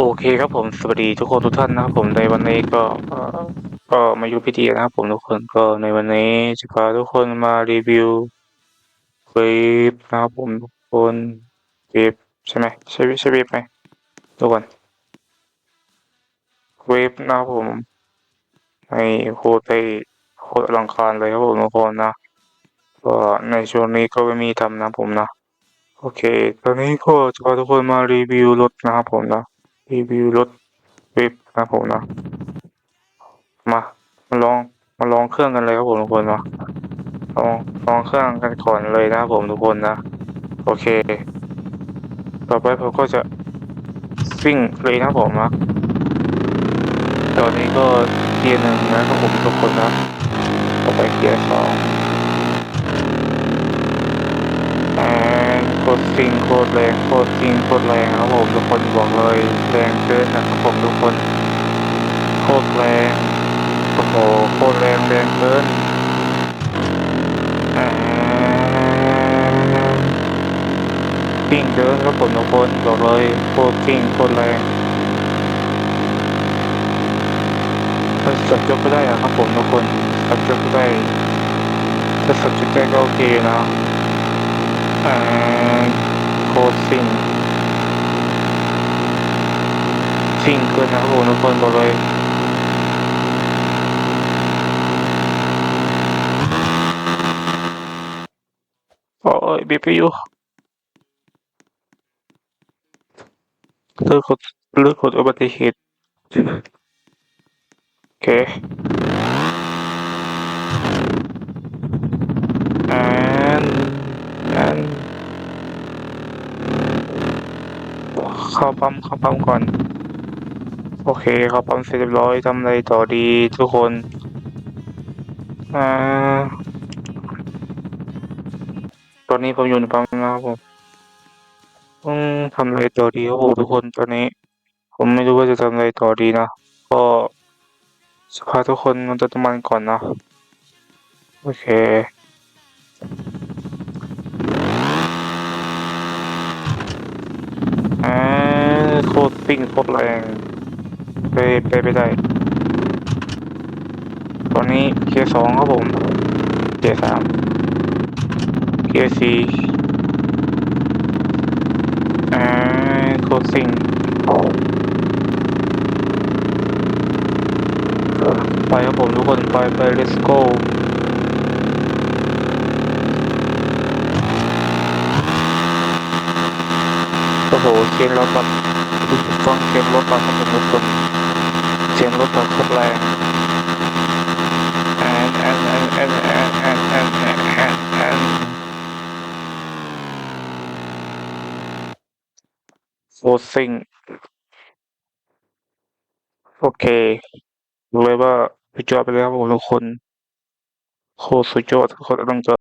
โอเคครับผมสวัสดีทุกคนทุกท่านนะครับผมในวันนี้ก็เอ่อก็มาอยู่พิธีนะครับผมทุกคนก็ในวันนี้จะพาทุกคนมารีวิวเวฟนะครับผมทุกคนเวฟใช่ไหมใช่ใช่เวฟไหมทุกคนเวฟนะครับผมในโคตรไปโคตรอลังการเลยครับผมทุกคนนะก็ในช่วงนี้ก็ไม่มีทำนะครับผมนะโอเค ตอนนี้ก็จะพาทุกคนมารีวิวรถนะครับผมนะ รีวิวรถเวฟนะผมนะมามาลองมาลองเครื่องกันเลยครับผมทุกคนนะลองลองเครื่องกันก่อนเลยนะครับผมทุกคนนะ โอเค ต่อไปผมก็จะซิ่งเลยนะผมนะตอนนี้ก็เกียร์หนึ่งนะครับผมทุกคนนะต่อไปเกียร์สอง แรงโคตร ซิงโคตรแรงโคตรซิงโคตรแรงครับผมทุกคนบอกเลยแรงเกินนะครับผมทุกคนโคตรแรงโอ้โหโคตรแรงแรงเกินอ่าซิ่งเกินครับผมทุกคนบอกเลยโคตรซิ่งโคตรแรงถ้าสับยกก็ได้อะครับผมทุกคนสับยกก็ได้ถ้าสับยกได้ก็โอเคนะอ่า โคตรซิ่งซิ่งเกินนะครับผมทุกคนบอกเลยโอ้ยบีบไปอยู่เลือกกดเลือกกดอุบัติเหตุโอเคอันอัน เข้าปั๊มเข้าปั๊มก่อน โอเคเข้าปั๊มเสร็จเรียบร้อยทำอะไรต่อดีทุกคนอ่าตอนนี้ผมอยู่ในปั๊มนะครับผมต้องทำอะไรต่อดีครับผมทุกคนตอนนี้ ผมไม่รู้ว่าจะทำอะไรต่อดีนะก็จะพาทุกคนมันจะน้ำมันก่อนนะโอเค ตรซิ่งโคตรแรงไปไปไปได้ ตอนนี้เกียร์สองครับผมเกียร์สามเกียร์สี่อ่าโคตรซิ่งไปครับผมทุกคนไปไป let's go โอ้โหเสียงรถแบบ ฟังเสียงรถแบบครับผมทุกคนเสียงรถแบบโคตรแรงแอนแอนแอนแอนแอนแอนแอนแอนแอนแอนโฟซิงโอเครู้เลยว่าสุดยอดไปเลยครับผมทุกคนโคตรสุดยอดโคตรต้องจอด